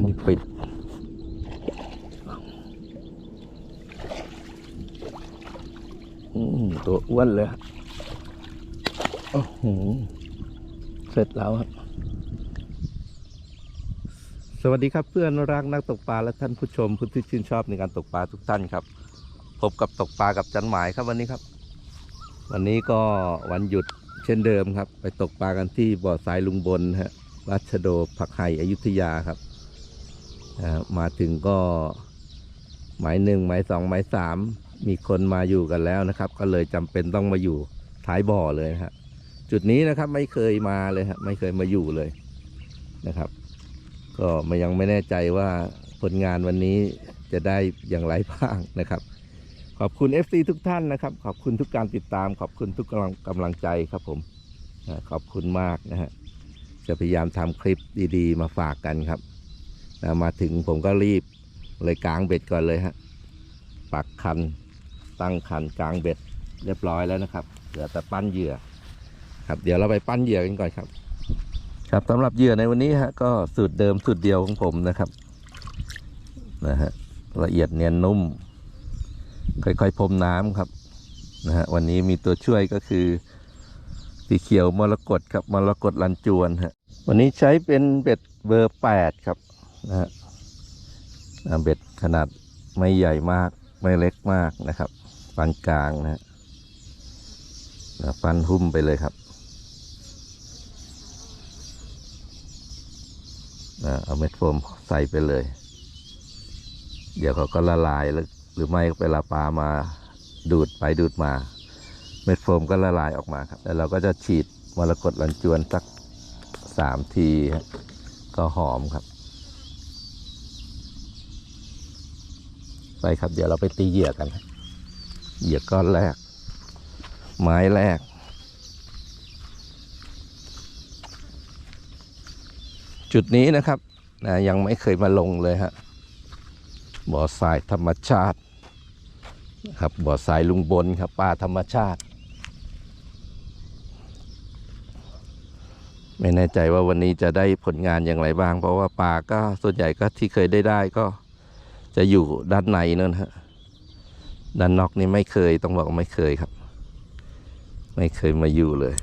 อันนี้ปิดตัวอ้วนเลยโอ้โหเสร็จแล้วครับ สวัสดีครับเพื่อนรักนักตกปลาและท่านผู้ชมผู้ที่ชื่นชอบในการตกปลาทุกท่านครับ พบกับตกปลากับจันหมายครับวันนี้ครับ วันนี้ก็วันหยุดเช่นเดิมครับ ไปตกปลากันที่บ่อทรายลุงบนฮะรัชโดผักไห่อยุธยาครับ มาถึงก็หมายหนึ่งหมายสองหมายสามมีคนมาอยู่กันแล้วนะครับ ก็เลยจำเป็นต้องมาอยู่ท้ายบ่อเลยนะฮะจุดนี้นะครับไม่เคยมาเลยฮะไม่เคยมาอยู่เลยนะครับ ก็มายังไม่แน่ใจว่าผลงานวันนี้จะได้อย่างไรบ้างนะครับ ขอบคุณ FC ทุกท่านนะครับ ขอบคุณทุกการติดตาม ขอบคุณทุกกำลังกำลังใจครับผมขอบคุณมากนะฮะจะพยายามทำคลิปดี ๆ มาฝากกันครับ นะมาถึงผมก็รีบเลยกลางเบ็ดก่อนเลยฮะปักคันตั้งคันกลางเบ็ดเรียบร้อยแล้วนะครับเหลือแต่ปั้นเหยื่อ ครับ เดี๋ยวเราไปปั้นเหยื่อกันก่อนครับ ครับสำหรับเหยื่อในวันนี้ฮะก็สูตรเดิมสูตรเดียวของผมนะครับนะฮะละเอียดเนียนนุ่ม ค่อยๆพรมน้ำครับนะฮะวันนี้มีตัวช่วยก็คือสีเขียวมรกตครับมรกตลันจวนฮะวันนี้ใช้เป็นเบ็ดเบอร์แปดครับ นะฮะอ่าเบ็ดขนาดไม่ใหญ่มากไม่เล็กมากนะครับปานกลางนะฮะนะฟันหุ้มไปเลยครับนะเอาเม็ดโฟมใส่ไปเลย เดี๋ยวเขาก็ละลายหรือไม่ก็เวลาปลามาดูดไปดูดมา เม็ดโฟมก็ละลายออกมาครับ แล้วเราก็จะฉีดมรกตลันจวนสักสามทีก็หอมครับ ไปครับ เดี๋ยวเราไปตีเหยื่อกัน เหยื่อก้อนแรก ไม้แรก จุดนี้นะครับนะยังไม่เคยมาลงเลยฮะบ่อทรายธรรมชาติ ครับบ่อทรายลุงบนครับป่าธรรมชาติ ไม่แน่ใจว่าวันนี้จะได้ผลงานอย่างไรบ้าง เพราะว่าปลาก็ส่วนใหญ่ก็ที่เคยได้ได้ก็ จะอยู่ด้านในนั่นฮะด้านนอกนี่ไม่เคยต้องบอกไม่เคยครับ ไม่เคยมาอยู่เลย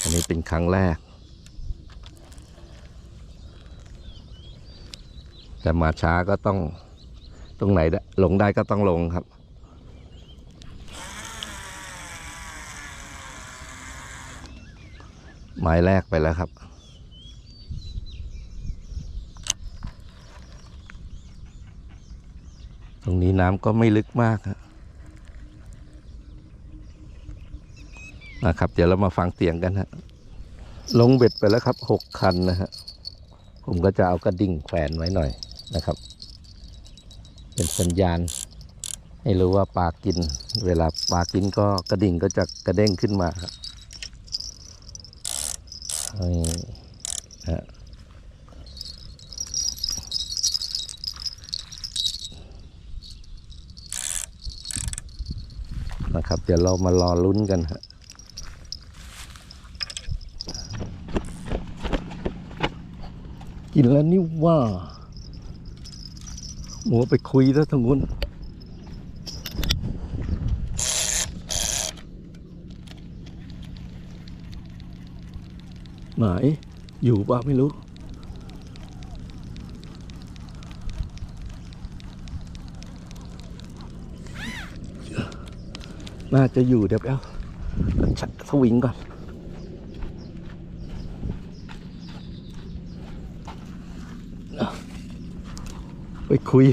อันนี้เป็นครั้งแรก แต่มาช้าก็ต้องตรงไหนได้ลงได้ก็ต้องลงครับหมายแรกไปแล้วครับ ตรงนี้น้ำก็ไม่ลึกมากครับนะครับ เดี๋ยวเรามาฟังเสียงกันฮะลงเบ็ดไปแล้วครับหกคันนะฮะผมก็จะเอากระดิ่งแขวนไว้หน่อยนะครับ เป็นสัญญาณ ให้รู้ว่าปลากิน เวลาปลากินก็กระดิ่งก็จะกระเด้งขึ้นมาครับนี่ฮะ นะครับ เดี๋ยวเรามารอลุ้นกันฮะกินแล้วนี่ว่าหมูไปคุยแล้วทางนู้นไหนอยู่ป่ะไม่รู้ น่าจะอยู่เดี๋ยวไปเอาชัดสวิงก่อน ไปคุย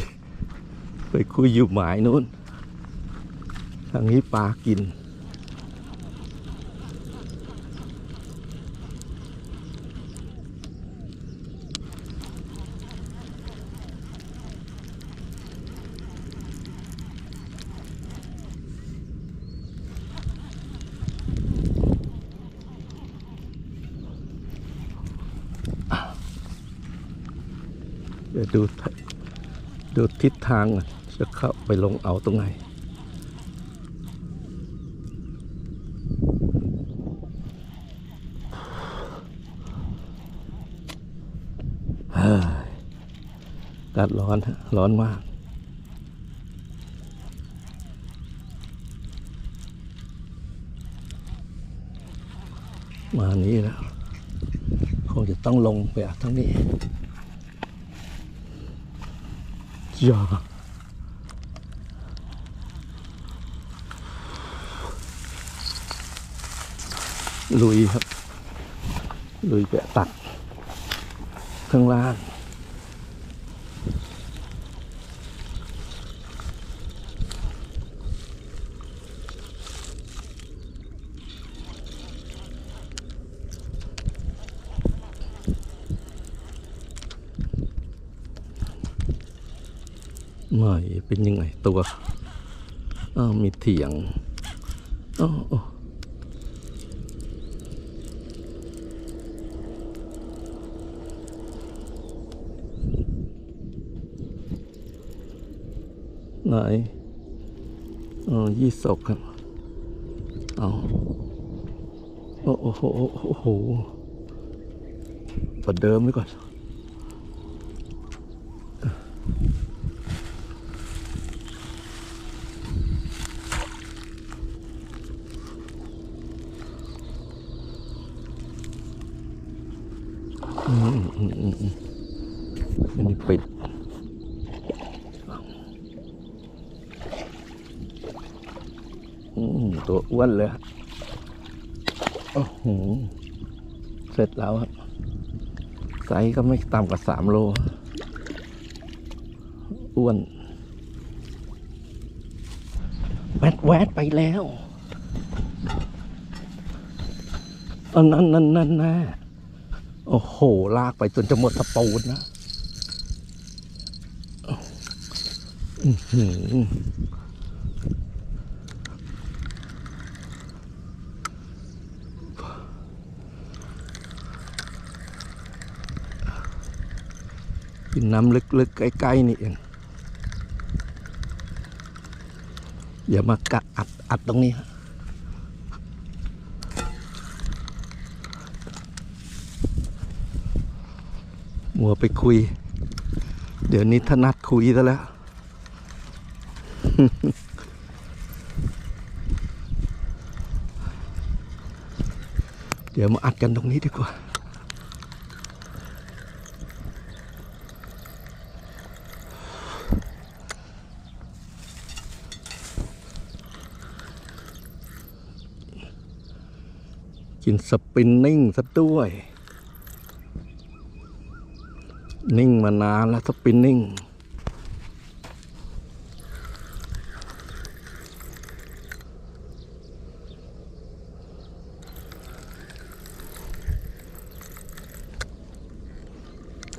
ไปคุยอยู่หมายนู้น ทางนี้ปลากิน ดูดูทิศทางจะเข้าไปลงเอาตรงไหนอ่าอออากาศร้อน ร้อนมาก มานี้แล้ว คงจะต้องลงไปทั้งนี้ giờ lùi lùi vẽ tặc. Thân lan. เป็นยังไงตัวอ้าวมีเถียงอ้าวอ้าวไหนอ๋อยี่ศกครับเอาโอ้โอ้โหโอ้โหโอ้โหประเดิมไว้ก่อน อืมอืมอืมอืมอันนี้ปิดอืม ตัวอ้วนเลยโอ้โหเสร็จแล้วครับไซส์ก็ไม่ต่ำกว่าสามโล อ้วนแวดแวดไปแล้วอันนั้นนั่นนั่นนะโอ้โห ลากไปจนจะหมดตะปูนนะ อื้นน้ำลึกๆ ใกล้ๆนี่เองอย่ามากะอัดอัดตรงนี้มัวไปคุย เดี๋ยวนี้ถนัดคุยซะแล้ว เดี๋ยวมาอัดกันตรงนี้ดีกว่า กินสปินนิ่งซะด้วย นิ่งมานานแล้วสปินนิ่ง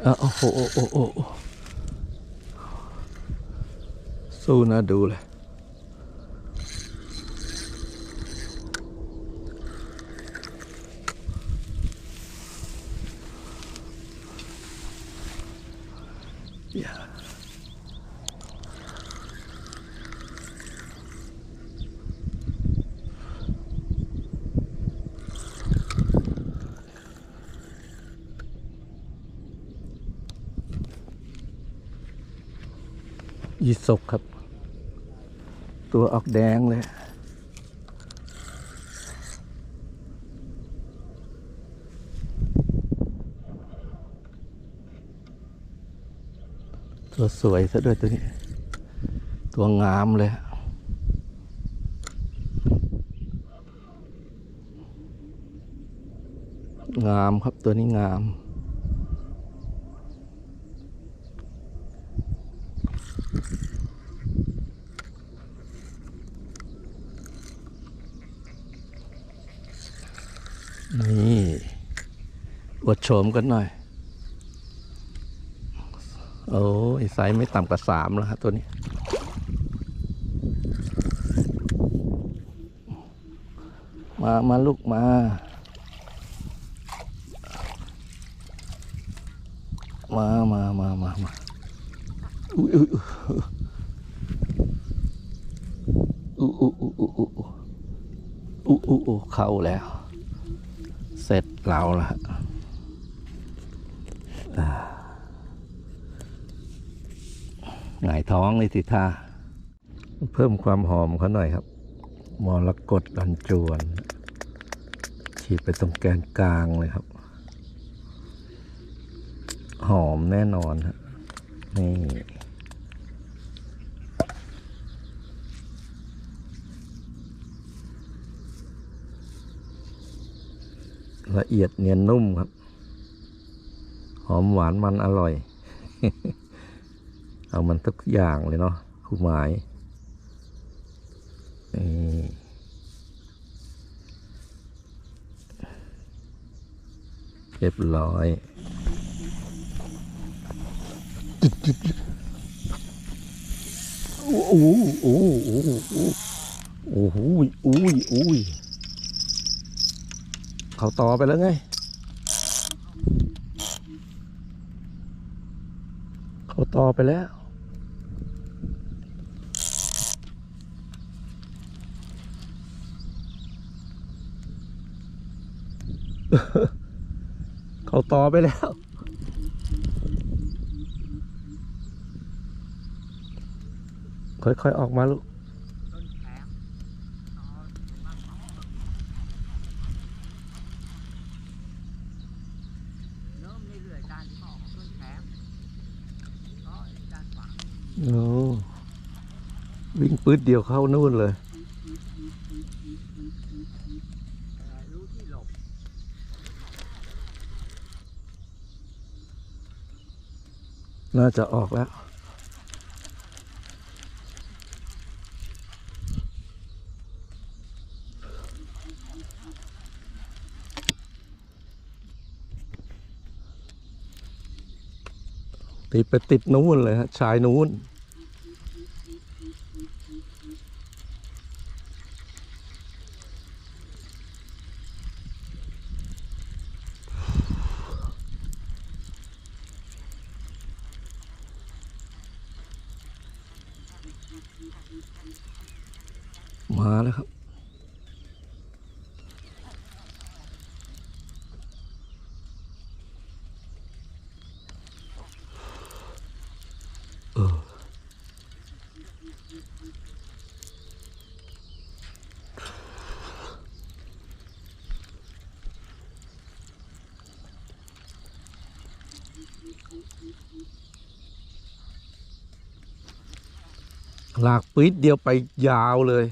อโอ้โหโอ้โหโอ้โหสู้นะดูเลย ยีสกครับ ตัวออกแดงเลย ตัวสวยซะด้วยตัวนี้ ตัวงามเลยงามครับตัวนี้งาม นี่อ วดโฉมกันหน่อย โอ้ยไซส์ไม่ต่ำกว่าสามแล้วฮะตัวนี้ มา มาลูกมา มามามามามาอุ้ยอุ้ยอุ้ยอุ้ยอุ้ยอุ้ยอุ้ยอุ้ยอุ้ยอุ้เข้าแล้ว เสร็จเราแล้วฮะอ่า หงายท้องเลยสิท่าเพิ่มความหอมเขาหน่อยครับ มอรกตรันจวน ฉีดไปตรงแกนกลางเลยครับ หอมแน่นอนฮะนี่ละเอียดเนียนนุ่มครับ หอมหวานมันอร่อย เอามันทุกอย่างเลยเนาะคู่หมายเรียบร้อยโอ้โหโอ้โหโอ้โหโอ้ยโอ้ยโอ้ยเขาต่อไปแล้วไง เขาต่อไปแล้ว เขาตอไปแล้ว ค่อยๆออกมาลูกโอ้วิ่งปื๊ดเดียวเข้านู่นเลย เอ่อรู้ที่หลบ น่าจะออกแล้ว ติดไปติดนู้นเลยฮะชายนู้น ลากปิดเดียวไปยาวเลย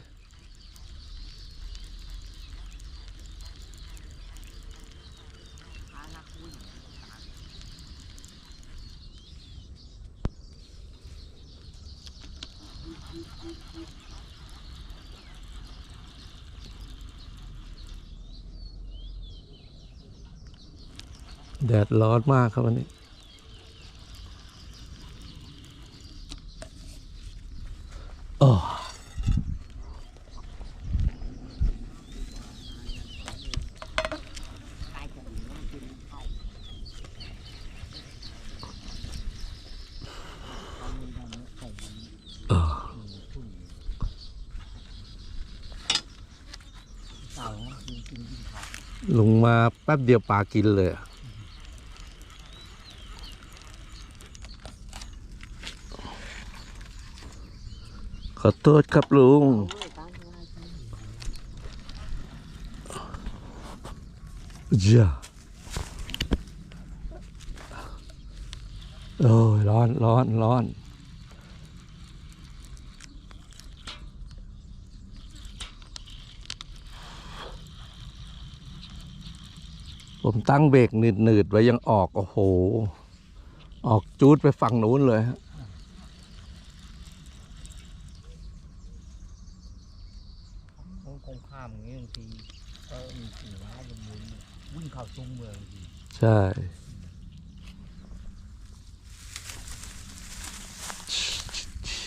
แดดร้อนมากครับวันนี้ โอ้ ใครจะหนีมันกินเข้าตอนนี้ยังไม่ใส่มัน เออ มีพุ่นเต่ากินกินกินขาด ลงมาแป๊บเดียวปลากินเลยขอโทษครับลุงเว้ยตามเวลากินจ้าโอ้ยร้อนร้อนร้อน ผมตั้งเบรกหนืดหนืดๆไว้ยังออก โอ้โห ออกจูดไปฝั่งนู้นเลยฮะคงคงข้ามอย่างนี้บางทีก็มีสี่ไม้ลงมือวิ่งเข้าซุ้มเมืองทีใช่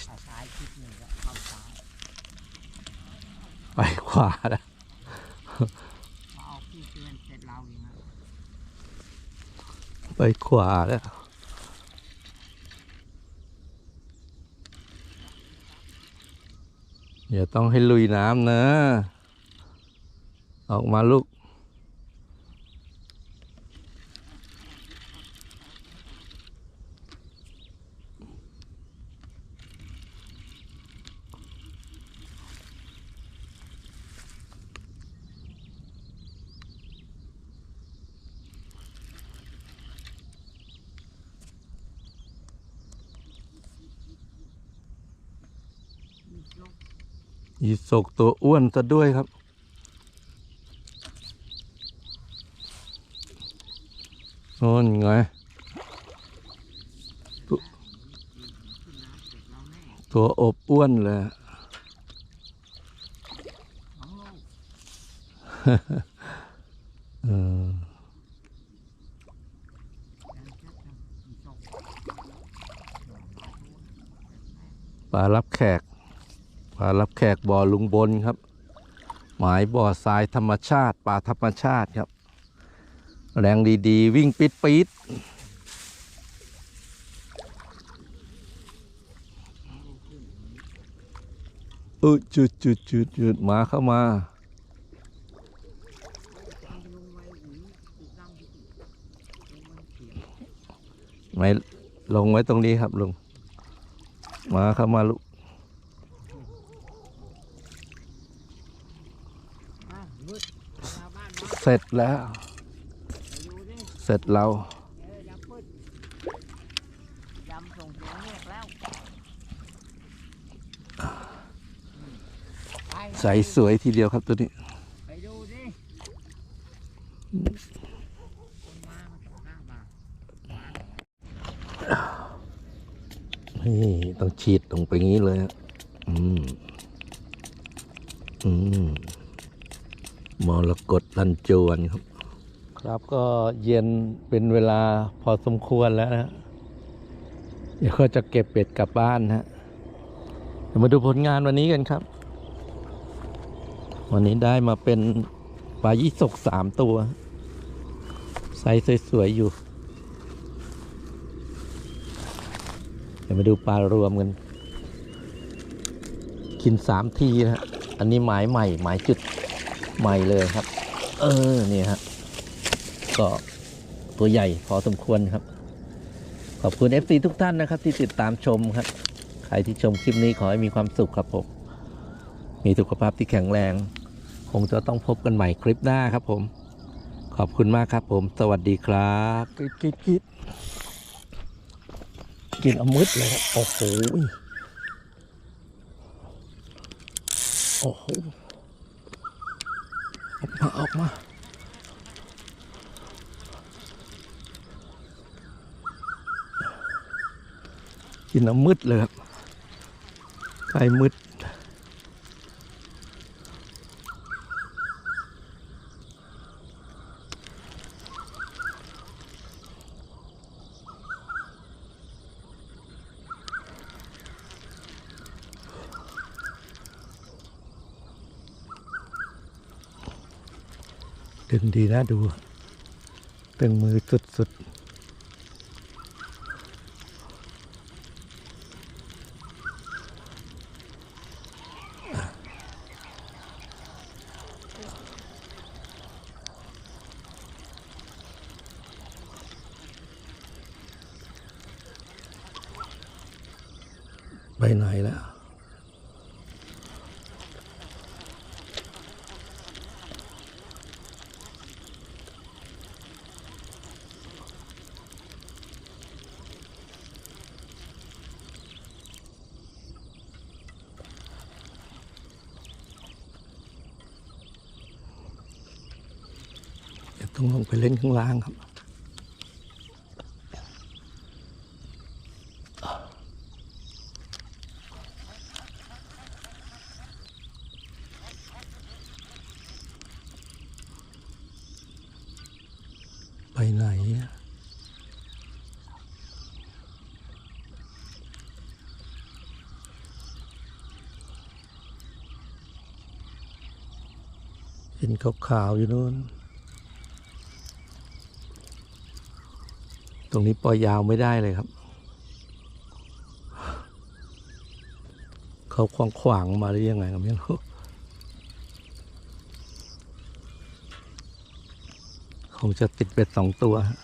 ถ้าซ้ายคิดหนึ่งก็เข้าซ้ายไปขวาแล้ว พอเอาพี่เตือนเสร็จเราอย่างนั้น ไปขวาแล้วอย่าต้องให้ลุยน้ำนะ ออกมาลูก ลง ยีสกตัวอ้วนซะด้วยครับ โน่นไง ตัวตัวอบอ้วนเลยสองโลเออปลารับแขก ปลารับแขกบ่อลุงบนครับ หมายบ่อทรายธรรมชาติปลาธรรมชาติครับ แรงดีๆ วิ่งปิดปิดเออจุดจุดจุดจุดมาเข้ามาไม่ลงไว้ตรงนี้ครับลุงมาเข้ามาลุก มามืดมาบ้านมา เสร็จแล้ว เสร็จเราเออยำมืดยำส่งเสียงเรียกแล้วใสสวยทีเดียวครับตัวนี้นี่ต้องฉีดลงไปงี้เลยอะอืม อืม มรกตลันจวนครับ ครับก็เย็นเป็นเวลาพอสมควรแล้วนะเดี๋ยวก็จะเก็บเป็ดกลับบ้านนะฮะเดี๋ยวมาดูผลงานวันนี้กันครับ วันนี้ได้มาเป็นปลายี่สกสามตัวไซส์สวยๆอยู่ เดี๋ยวมาดูปลารวมกันกินสามทีนะฮะอันนี้หมายใหม่หมายจุด ใหม่เลยครับ เออนี่ฮะก็ตัวใหญ่พอสมควรครับ ขอบคุณ FC ทุกท่านนะครับ ที่ติดตามชมครับ ใครที่ชมคลิปนี้ขอให้มีความสุขครับผมมีสุขภาพที่แข็งแรง คงจะต้องพบกันใหม่คลิปหน้าครับผม ขอบคุณมากครับผม สวัสดีครับกิดกิดกิดกินอมืดเลยครับโอ้โหโอ้โห ออกมาออกมากินเอามืดเลยครับไฟมืด ดึ งดีนะดู ตึงมือสุดๆไปไหนแล้ว ต้องลงไปเล่นข้างล่างครับไปไหนอะเห็นขาวๆอยู่นู้น ตรงนี้ปล่อยยาวไม่ได้เลยครับ เขาขวางขวางมาได้ยังไงก็ไม่รู้คงจะติดเป็ดสองตัวฮะ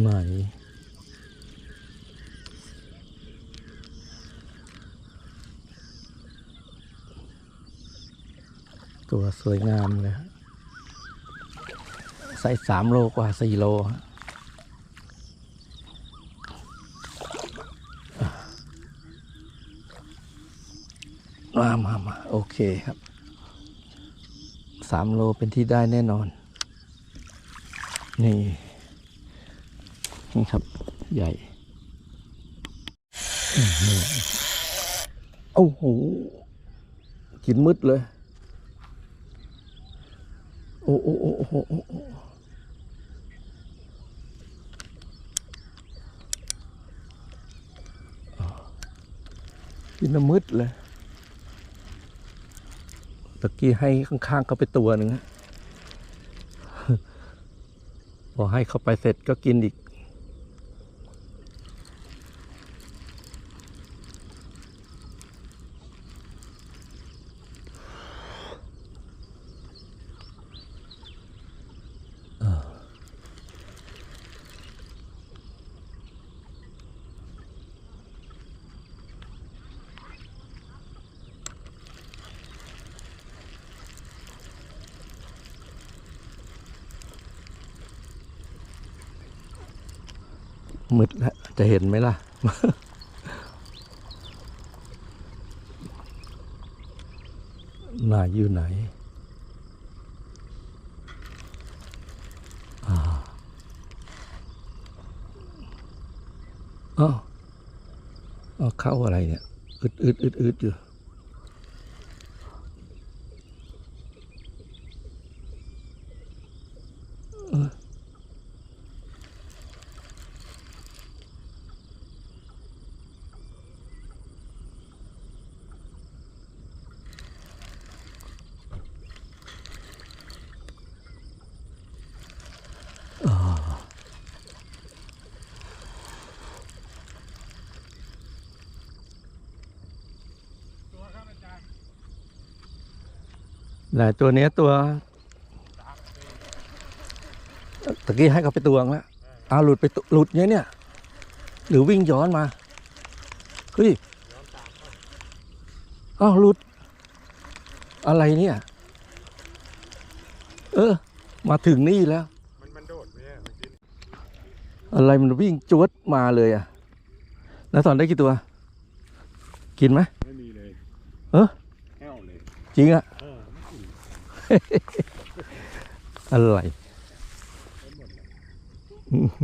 ไหน ตัวสวยงามเลยใส่สามโลกว่าสี่โลฮะมามามาโอเคครับสามโลเป็นที่ได้แน่นอน นี่ นี่ครับ ใหญ่โอ้โหกินมืดเลย โอ้โอ้โอ้โอ้โอ้โอกินน้ำมืดเลยตะกี้ให้ข้างๆเขาไปตัวหนึ่งฮะพอให้เขาไปเสร็จก็กินอีก มืดแล้วจะเห็นไหมล่ะน่าอยู่ไหนอ่าอ้าวอ้าวเข้าอะไรเนี่ย อึดอึดอึดอึดอยู่ หลายตัวเนี้ยตัวตะกี้ให้เขาไปตวงแล้วเอาหลุดไปตุหลุดเนี้ยเนี่ย หรือวิ่งย้อนมาเฮ้ยอ้าวหลุด อะไรเนี่ย เออ มาถึงนี่แล้วมันมันโดดเนี่ยมันกินอะไรมันวิ่งจวดมาเลยอะแล้วตอนได้กี่ตัว กินไหมไม่มีเลย เออแห้วเลยจริงอะเออไม่กิน อะไรไปหมดเลย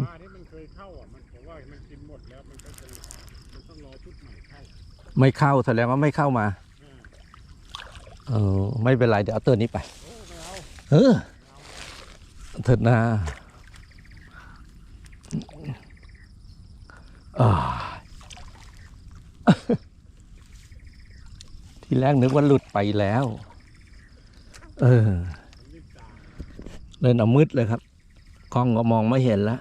ปลาที่มันเคยเข้าอะมันผมว่ามันกินหมดแล้วมันก็จะมันต้องรอชุดใหม่เข้าไม่เข้าแสดงว่าไม่เข้ามาอ่าเออไม่เป็นไรเดี๋ยวเอาตัวนี้ไปโอ้ไม่เอาเออเถิดนาอ่าทีแรกนึกว่าหลุดไปแล้ว เออมันามเล่นเอามืดเลยครับกล้องก็มองไม่เห็นแล้ว